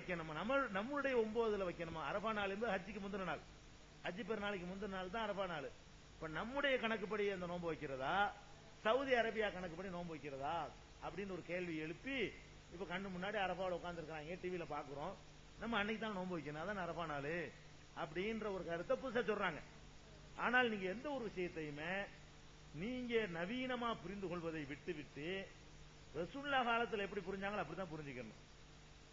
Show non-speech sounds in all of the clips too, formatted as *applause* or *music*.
வைக்கணுமா? நம்ம நம்மளுடைய ஒன்பதுல வைக்கணுமா? அரபா நாள் என்பது ஹஜ்ஜிக்கு முந்தின நாள். ஹஜ்ஜி பெருநாளைக்கு முந்தின நாள் தான் அரபா நாள். இப்ப நம்முடைய கணக்குப்படி அந்த நோன்பு வைக்கிறதா? சவுதி அரேபியா கணக்குப்படி நோன்பு வைக்கிறதா? அப்படின்னு ஒரு கேள்வி எழுப்பி இப்ப கண்ணு முன்னாடி அரபாவில் உட்காந்துருக்காங்க டிவியில பாக்குறோம்? நம்ம அன்னைக்கு தான் நோன்பு வைக்கணும். அதான் அரபா நாள். அப்படின்ற ஒரு கருத்தை புதுசா சொல்றாங்க. ஆனால் நீங்க எந்த ஒரு விஷயத்தையுமே நீங்க நவீனமா புரிந்து கொள்வதை விட்டு விட்டு ரசுல்லா காலத்தில் எப்படி புரிஞ்சாங்களோ அப்படிதான் புரிஞ்சுக்கணும்.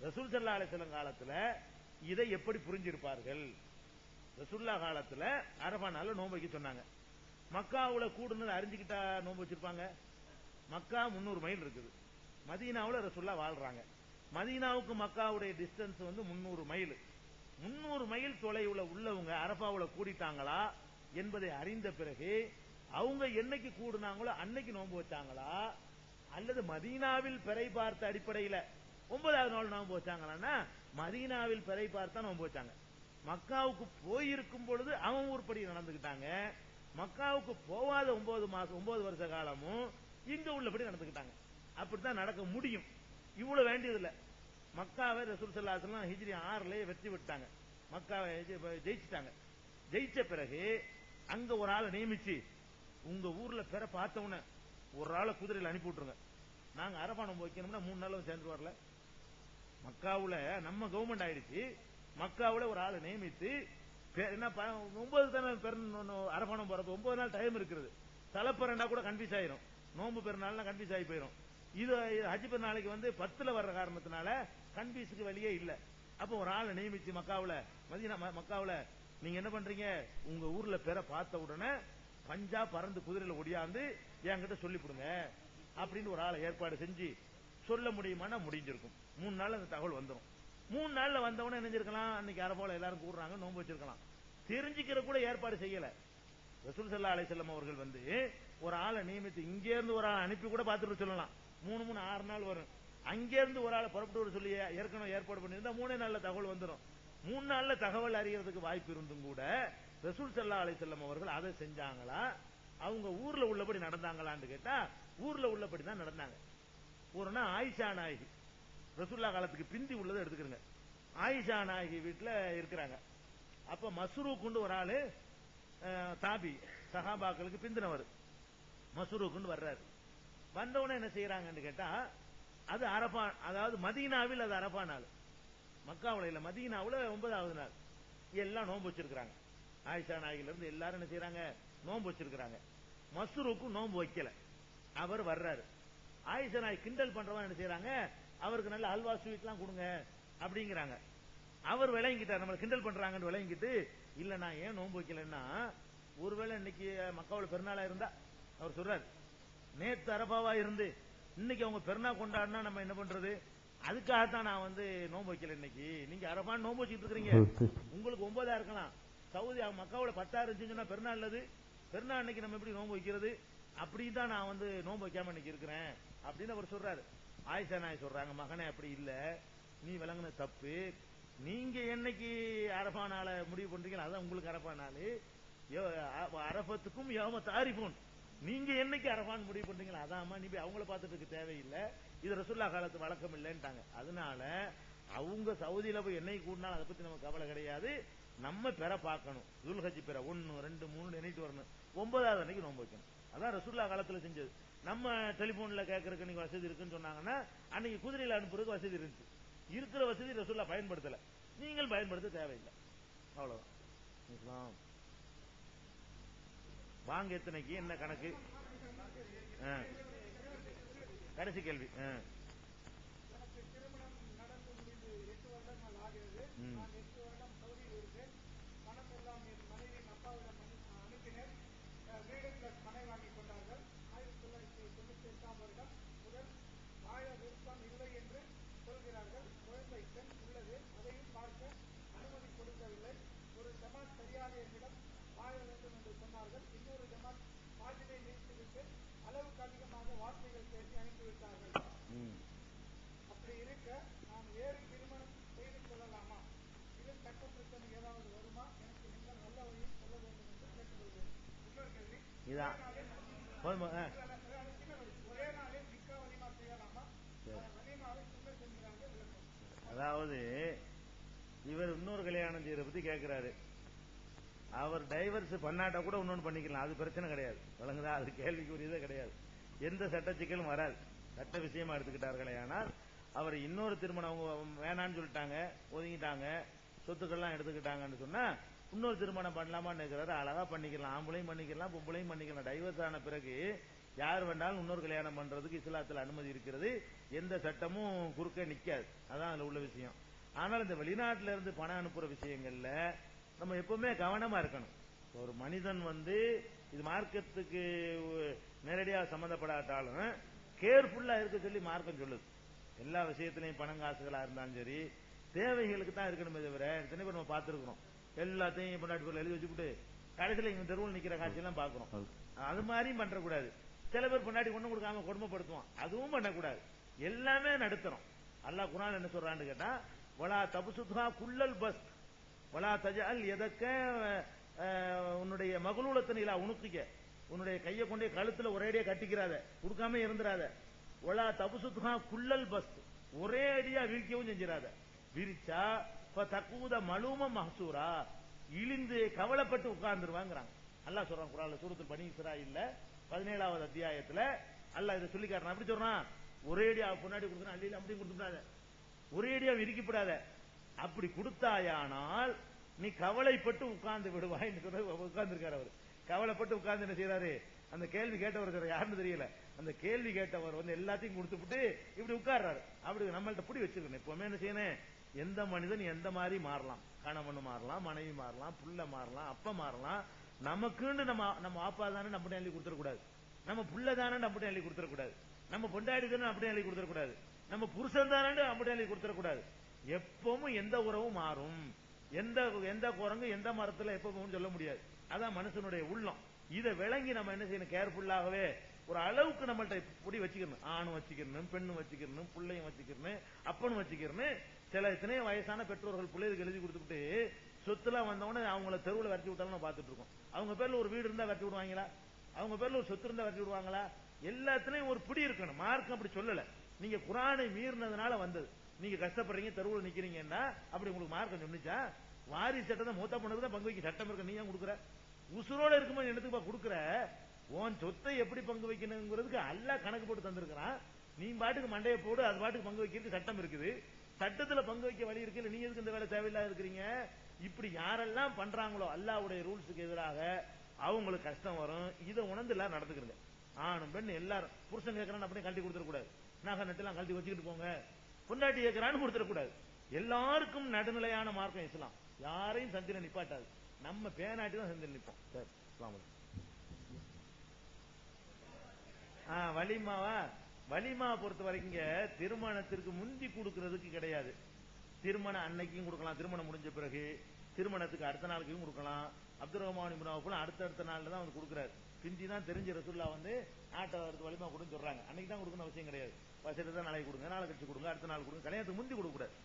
ரசூல் சல்லா அலிஸ்லாம் காலத்துல இதை எப்படி புரிஞ்சிருப்பார்கள்? ரசூல்லா காலத்துல அரபா நாள் நோன்பு வைக்க சொன்னாங்க. மக்காவுல கூடுனது அறிஞ்சுக்கிட்டா நோன்பு வச்சிருப்பாங்க? மக்கா முன்னூறு மைல் இருக்குது. மதீனாவுல ரசூல்லா வாழ்றாங்க. மதீனாவுக்கு மக்காவுடைய டிஸ்டன்ஸ் வந்து முன்னூறு மைல். முன்னூறு மைல் தொலைவுல உள்ளவங்க அரபாவுல கூடிட்டாங்களா என்பதை அறிந்த பிறகு அவங்க என்னைக்கு கூடுனாங்களோ அன்னைக்கு நோன்பு வச்சாங்களா? அல்லது மதீனாவில் பிறை பார்த்த அடிப்படையில் ஒன்பதாவது நாள் நாம் வச்சாங்களான்னா மதீனாவில் பிறை பார்த்தா நாம் போச்சாங்க. மக்காவுக்கு போயிருக்கும் பொழுது அவன் ஊர்படி நடந்துகிட்டாங்க மக்காவுக்கு போகாத ஒன்பது மாசம் ஒன்பது வருஷ காலமும் இங்க உள்ளபடி நடந்துகிட்டாங்க அப்படித்தான் நடக்க முடியும். இவ்வளவு வேண்டியது இல்ல மக்காவை ரசூல் சல்லாசலாம் ஹிஜ்ரி ஆறுலயே வெற்றி விட்டாங்க மக்காவை ஜெயிச்சிட்டாங்க. ஜெயிச்ச பிறகு அங்க ஒரு ஆளை நியமிச்சு உங்க ஊர்ல பெற பார்த்தவன ஒரு ஆளை குதிரையில் அனுப்பி விட்டுருங்க. நாங்க அரபானம் வைக்கணும்னா மூணு நாளும் சேர்ந்து வரல. மக்காவுல நம்ம கவர்மெண்ட் ஆயிடுச்சு. மக்காவுல ஒரு ஆளை நியமித்து என்ன ப- ஒன்பது தானே பெரு அரபானம் போறது ஒன்பது நாள் டைம் இருக்குது. தலைப்பறண்டா கூட கன்ஃபியூஸ் ஆயிரும். நோன்பு பெருநாள்னா கன்ஃபியூஸ் ஆகி போயிரும். இது ஹஜ் பெருநாளைக்கு வந்து பத்துல வர்ற காரணத்தினால கன்ஃபியூஸுக்கு வழியே இல்ல. அப்போ ஒரு ஆளை நியமிச்சு மக்காவுல மதியனா மக்காவுல நீங்க என்ன பண்றீங்க? உங்க ஊர்ல பெற பார்த்த உடனே பஞ்சா பறந்து குதிரையில ஒடியாந்து என்கிட்ட சொல்லி கொடுங்க. அப்படின்னு ஒரு ஆளை ஏற்பாடு செஞ்சு சொல்ல முடியுமானா முடிஞ்சிருக்கும். மூணு நாள் அந்த தகவல் வந்துரும். மூணு நாள்ல வந்தவன நினைஞ்சிருக்கலாம் அன்னைக்கு அரபோல எல்லாரும் கூடுறாங்க நோன்பு வச்சிருக்கலாம். தெரிஞ்சுக்கிற கூட ஏற்பாடு செய்யல. ரசூல் சல்லா அலிசல்லம் அவர்கள் வந்து ஒரு ஆளை நியமித்து இங்கே இருந்து ஒரு ஆளை அனுப்பி கூட பார்த்துட்டு சொல்லலாம். மூணு மூணு ஆறு நாள் வரும். அங்கேருந்து ஒரு ஆளை புறப்பட்டு வர சொல்லி ஏற்கனவே ஏற்பாடு பண்ணியிருந்தா மூணே நாள்ல தகவல் வந்துடும் மூணு நாள்ல தகவல் அறியறதுக்கு வாய்ப்பு இருந்தும் கூட ரசூல் சல்லா அலிசல்லம் அவர்கள் அதை செஞ்சாங்களா? அவங்க ஊர்ல உள்ளபடி நடந்தாங்களான்னு கேட்டா ஊர்ல உள்ளபடி தான் நடந்தாங்க. ஒரு நாள் ஆயிஷா நாயகி. ரசுல்லா காலத்துக்கு பிந்தி உள்ளதை எடுத்துக்கிறங்க. ஆயிஷா நாயகி வீட்டுல இருக்கிறாங்க. அப்ப மஸ்ரூக்குண்டு ஒரு ஆளு அஹ், தாபி சஹாபாக்களுக்கு பிந்தினவர். மஸ்ரூக்குண்டு வர்றாரு. வந்தவுடனே என்ன செய்யறாங்கன்னு கேட்டா அது அரபா அதாவது மதீனாவில் அது அரபா நாள். மக்காவுல இல்ல மதீனாவில் ஒன்பதாவது நாள். எல்லாம் நோன்பு வச்சிருக்கிறாங்க. ஆயிஷா நாயகில இருந்து எல்லாரும் என்ன செய்யறாங்க நோன்பு வச்சிருக்கிறாங்க. மஸ்ரூக்கு நோன்பு வைக்கல. அவர் வர்றாரு. ஆயிஷா நாய் கிண்டல் பண்றவன் என்ன செய்யறாங்க அவருக்கு நல்ல அல்வா ஸ்வீட்லாம் கொடுங்க அப்படிங்கிறாங்க. அவர் விளங்கிட்டார் நம்மள கிண்டல் பண்றாங்கன்னு விளங்கிட்டு இல்ல நான் ஏன் நோன்பு வைக்கலன்னா ஒருவேளை இன்னைக்கு மக்காவுல பெருநாளா இருந்தா அவர் சொல்றாரு. நேத்து அரபாவா இருந்து இன்னைக்கு அவங்க பெருநா கொண்டாடினா நம்ம என்ன பண்றது? அதுக்காகத்தான் நான் வந்து நோன்பு வைக்கல இன்னைக்கு. நீங்க அரபான் நோன்பு வச்சுட்டு இருக்கீங்க *laughs* உங்களுக்கு ஒன்பதா இருக்கலாம். சவுதி மக்காவுல பத்தாயிரம் இருந்துச்சுன்னா பெருநாள் அது பெருநாள் அன்னைக்கு நம்ம எப்படி நோன்பு வைக்கிறது? அப்படி தான் நான் வந்து நோன்பு வைக்காம இன்னைக்கு இருக்கிறேன் அப்படின்னு அவர் சொல்றாரு. ஆயிஷா நாய் சொல்றாங்க மகனே அப்படி இல்ல. நீ விளங்குன தப்பு. நீங்க என்னைக்கு அரபா நாளை முடிவு பண்றீங்களோ அதான் உங்களுக்கு அரபா நாள். யோ- அ- அரபத்துக்கும் யோம தாரிஃபோன். நீங்க என்னைக்கு அரபான் முடிவு பண்றீங்களோ அதாம்மா நீ அவங்கள பார்த்துட்டு தேவையில்லை. இது ரசுல்லா காலத்து வழக்கம் இல்லைன்ட்டாங்க. அதனால அவங்க சவுதியில போய் என்னைக்கு கூடினாலும் அதை பத்தி நமக்கு கவலை கிடையாது. நம்ம பெற பார்க்கணும். துல்ஹஜி பெற ஒன்னு ரெண்டு மூணு நினைட்டு வரணும். ஒன்பதாவது அன்னைக்கு நோன்பு வைக்கணும். அதான் ரசுல்லா காலத்துல செஞ்சது. நம்ம டெலிபோன்ல கேட்கறதுக்கு நீங்க வசதி இருக்குன்னு சொன்னாங்கன்னா அன்னைக்கு குதிரையில அனுப்புறதுக்கு வசதி இருந்துச்சு. இருக்கிற வசதி ரசுல்லா பயன்படுத்தல. நீங்கள் பயன்படுத்த தேவையில்லை. அவ்வளவுதான். இஸ்லாம். வாங்க எத்தனைக்கு? என்ன கணக்கு? ஆ. கடைசி கேள்வி. பெண் உள்ளது அதையும் பார்க்க அனுமதி கொடுக்கவில்லை ஒரு ஜமாத் என்னிடம் வாழ வேண்டும் என்று சொன்னார்கள் இன்னொரு ஜமாத் பாதினை நீக்கிவிட்டு அளவுக்கு அதிகமாக வார்த்தைகள் பேசி அனுப்பிவிட்டார்கள். அப்படி இருக்க நாம் வேறு திருமணம் செய்து கொள்ளலாமா இதில் சட்ட பிரச்சனை ஏதாவது வருமா எனக்கு நீங்கள் நல்ல வழியில் சொல்ல வேண்டும் என்று கேட்டுக்கொள்கிறேன் இன்னொரு கேள்வி. ஒரே நாளில் நிக்கா வலிமா செய்யலாமா சரி. வலிமாவை சுண்ண செஞ்சுறாங்க விளக்கம் அதாவது இவர் இன்னொரு கல்யாணம் செய்யற பத்தி கேட்கிறாரு அவர் டைவர்ஸ் பண்ணாட்டா கூட இன்னொன்னு பண்ணிக்கலாம். அது பிரச்சனை கிடையாது. வழங்குதா அது கேள்விக்குரியதே கிடையாது. எந்த சட்ட சிக்கலும் வராது. சட்ட விஷயமா எடுத்துக்கிட்டார்களே ஆனால் அவர் இன்னொரு திருமணம் அவங்க வேணான்னு சொல்லிட்டாங்க ஒதுங்கிட்டாங்க சொத்துக்கள்லாம் எடுத்துக்கிட்டாங்கன்னு சொன்னா இன்னொரு திருமணம் பண்ணலாமான்னு இருக்கிறாரு அழகா பண்ணிக்கலாம். ஆம்பளையும் பண்ணிக்கலாம் பொம்பளையும் பண்ணிக்கலாம். டைவர்ஸ் ஆன பிறகு யார் வேண்டாலும் இன்னொரு கல்யாணம் பண்றதுக்கு இஸ்லாத்துல அனுமதி இருக்கிறது. எந்த சட்டமும் குறுக்க நிக்காது. அதான் அதுல உள்ள விஷயம். ஆனால் இந்த வெளிநாட்டுல இருந்து பணம் அனுப்புற விஷயங்கள்ல நம்ம எப்பவுமே கவனமா இருக்கணும். ஒரு மனிதன் வந்து இது மார்க்கத்துக்கு நேரடியாக சம்பந்தப்படாட்டாலும் கேர்ஃபுல்லா இருக்க சொல்லி மார்க்கம் சொல்லுது. எல்லா விஷயத்திலையும் பணம் காசுகளா இருந்தாலும் சரி தேவைகளுக்கு தான் இருக்கணுமே தவிர எத்தனை பேர் நம்ம பார்த்திருக்கிறோம். எல்லாத்தையும் பொண்டாட்டி எழுதி வச்சுக்கிட்டு கடைசியில் இங்க தெருவில் நிக்கிற காட்சியெல்லாம் பார்க்கிறோம். அது மாதிரியும் பண்றக்கூடாது. சில பேர் பொண்டாட்டி கொண்டு கொடுக்காம கொடுமைப்படுத்துவான். அதுவும் பண்ணக்கூடாது. எல்லாமே நடுத்தரும். அல்லாஹ் குரான் என்ன சொல்றான்னு கேட்டா வலா தபுசுத்ஹா குள்ளல் பஸ் வலா தஜால் எதக்க உன்னுடைய மகளூலத்தனிலா உணுக்குக்க உன்னுடைய கையை கொண்டே கழுத்துல ஒரேடியா கட்டிக்கிறாத. கொடுக்காம இருந்துராத ஒலா தபுசுத்ஹா குள்ளல் பஸ் ஒரே அடியா வீழ்க்கவும் செஞ்சிடாத விரிச்சா இப்ப தக்கூத மலூம மஹசூரா. இழிந்து கவலைப்பட்டு உட்கார்ந்துருவாங்கிறாங்க. அல்லாஹ் சொல்றான் குரால சூரத்தில் பனி இல்ல பதினேழாவது அத்தியாயத்துல அல்ல இதை சொல்லி காட்டுறான். அப்படி சொல்றான்? ஒரே அடியா பொன்னாடி கொடுத்து அள்ளியில அப்படியும் கொடுத்துடாத. ஒரே அடியா விரிக்கப்படாத அப்படி கொடுத்தாயானால் நீ கவலைப்பட்டு உட்கார்ந்து விடுவாய் உட்கார்ந்து இருக்காரு அவர். கவலைப்பட்டு உட்கார்ந்து என்ன செய்யறாரு அந்த கேள்வி கேட்டவர் யாருன்னு தெரியல. அந்த கேள்வி கேட்டவர் வந்து எல்லாத்தையும் கொடுத்துவிட்டு இப்படி உட்கார்றாரு. அப்படி நம்மள்ட்ட புடி வச்சிருக்கணும். எப்பவுமே என்ன செய்யணும்? எந்த மனிதன் எந்த மாதிரி மாறலாம்? கணவன் மாறலாம் மனைவி மாறலாம் புள்ள மாறலாம் அப்ப மாறலாம். நமக்குன்னு நம்ம நம்ம அப்பா தானே நம்ம எழுதி கொடுத்துடக்கூடாது. நம்ம புள்ள தானே நம்ம எழுதி கொடுத்துடக்கூடாது. நம்ம பொண்டாடி தானே அப்படி எழுதி கொடுத்துடக்கூடாது. நம்ம புருஷன் தானே அப்படி எழுதி கொடுத்துடக்கூடாது. எப்பவும் எந்த உறவும் மாறும். எந்த எந்த குரங்கு எந்த மரத்துல எப்பவும் சொல்ல முடியாது. அதான் மனுஷனுடைய உள்ளம். இதை விளங்கி நம்ம என்ன செய்யணும்? கேர்ஃபுல்லாகவே ஒரு அளவுக்கு நம்மள்ட்ட இப்படி வச்சுக்கணும். ஆணும் வச்சுக்கணும் பெண்ணும் வச்சுக்கணும் பிள்ளையும் வச்சுக்கணும் அப்பனும் வச்சுக்கணும். சில இத்தனையும் வயசான பெற்றோர்கள் பிள்ளைகளுக்கு எழுதி கொடுத்துட்டு சொத்துலாம் வந்தவொடனே அவங்கள தெருவில் வரைச்சி விட்டாலும் பார்த்துட்டு இருக்கோம். அவங்க பேர்ல ஒரு வீடு இருந்தா வரைச்சி விடுவாங்களா? அவங்க பேர்ல ஒரு சொத்து இருந்தா வரைச்சி விடுவாங்களா? எல்லாத்துலயும் ஒரு பிடி இருக்கணும். மார்க்கம் அப்படி சொல்லல. நீங்க குரானை மீறினதுனால வந்தது. நீங்க கஷ்டப்படுறீங்க தெருவில் நிக்கிறீங்கன்னா அப்படி உங்களுக்கு மார்க்கம் சொன்னிச்சா வாரி சட்டத்தை மூத்த பொண்ணுக்கு தான் பங்கு வைக்க சட்டம் இருக்க. நீ ஏன் கொடுக்குற? உசுரோட இருக்கும்போது என்னத்துக்கு கொடுக்குற? உன் சொத்தை எப்படி பங்கு வைக்கணுங்கிறதுக்கு அல்ல கணக்கு போட்டு தந்திருக்கிறான். நீ பாட்டுக்கு மண்டையை போடு அது பாட்டுக்கு பங்கு வைக்கிறதுக்கு சட்டம் இருக்குது. சட்டத்துல பங்கு வைக்க வழி இருக்கு நீ எதுக்கு இந்த வேலை தேவையில்லாத இருக்கிறீங்க? இப்படி யாரெல்லாம் பண்றாங்களோ அல்லாவுடைய ரூல்ஸுக்கு எதிராக அவங்களுக்கு கஷ்டம் வரும். இதை உணர்ந்து எல்லாம் நடந்துக்கிறங்க ஆணும் பெண் எல்லாரும் புருஷன் கேட்கறான்னு அப்படியே கழட்டி கொடுத்துடக்கூடாது நகை நட்டுலாம் கழட்டி வச்சுக்கிட்டு போங்க. பொண்டாட்டி கேட்கறான்னு கொடுத்துடக்கூடாது எல்லாருக்கும் நடுநிலையான மார்க்கம் இஸ்லாம். யாரையும் சந்தில நிப்பாட்டாது. நம்ம பேனாட்டி தான் சந்தில நிப்போம். சார் வலிமாவா வலிமா பொறுத்த வரைக்கும் திருமணத்திற்கு முந்தி கொடுக்கறதுக்கு கிடையாது. திருமணம் அன்னைக்கும் கொடுக்கலாம் திருமணம் முடிஞ்ச பிறகு திருமணத்துக்கு அடுத்த நாளுக்கும் கொடுக்கலாம். அப்துல் ரஹ்மான் இப்ராவுக்குலாம் அடுத்த அடுத்த நாள்ல தான் வந்து கொடுக்குறாரு. பிந்தி தான் தெரிஞ்ச ரசுல்லா வந்து நாட்டை அடுத்து வலிமா கொடுன்னு சொல்றாங்க. அன்னைக்கு தான் கொடுக்கணும் அவசியம் கிடையாது. வசதி தான் நாளைக்கு கொடுங்க நாளை கட்சி கொடுங்க அடுத்த நாள் கொடுங்க. கல்யாணத்துக்கு முந்தி கொடுக்க கூடாது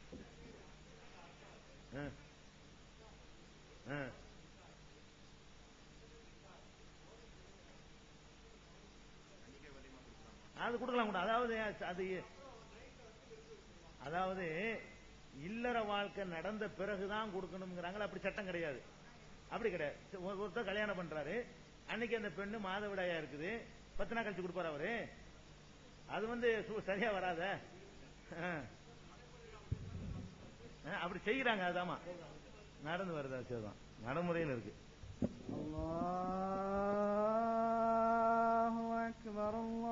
அது கொடுக்கலாம் கூட. அதாவது அது அதாவது இல்லற வாழ்க்கை நடந்த பிறகுதான் கொடுக்கணுங்கிறாங்களா அப்படி சட்டம் கிடையாது. அப்படி கிடையாது. ஒருத்தர் கல்யாணம் பண்றாரு. அன்னைக்கு அந்த பெண்ணு மாதவிடாயா இருக்குது. பத்து நாள் கழிச்சு கொடுப்பாரு அவரு. அது வந்து சரியா வராத. அப்படி செய்யறாங்க அதாமா நடந்து வருது அதுதான் நடைமுறையில் இருக்கு. அல்லாஹ் அக்பர் அல்லாஹ்.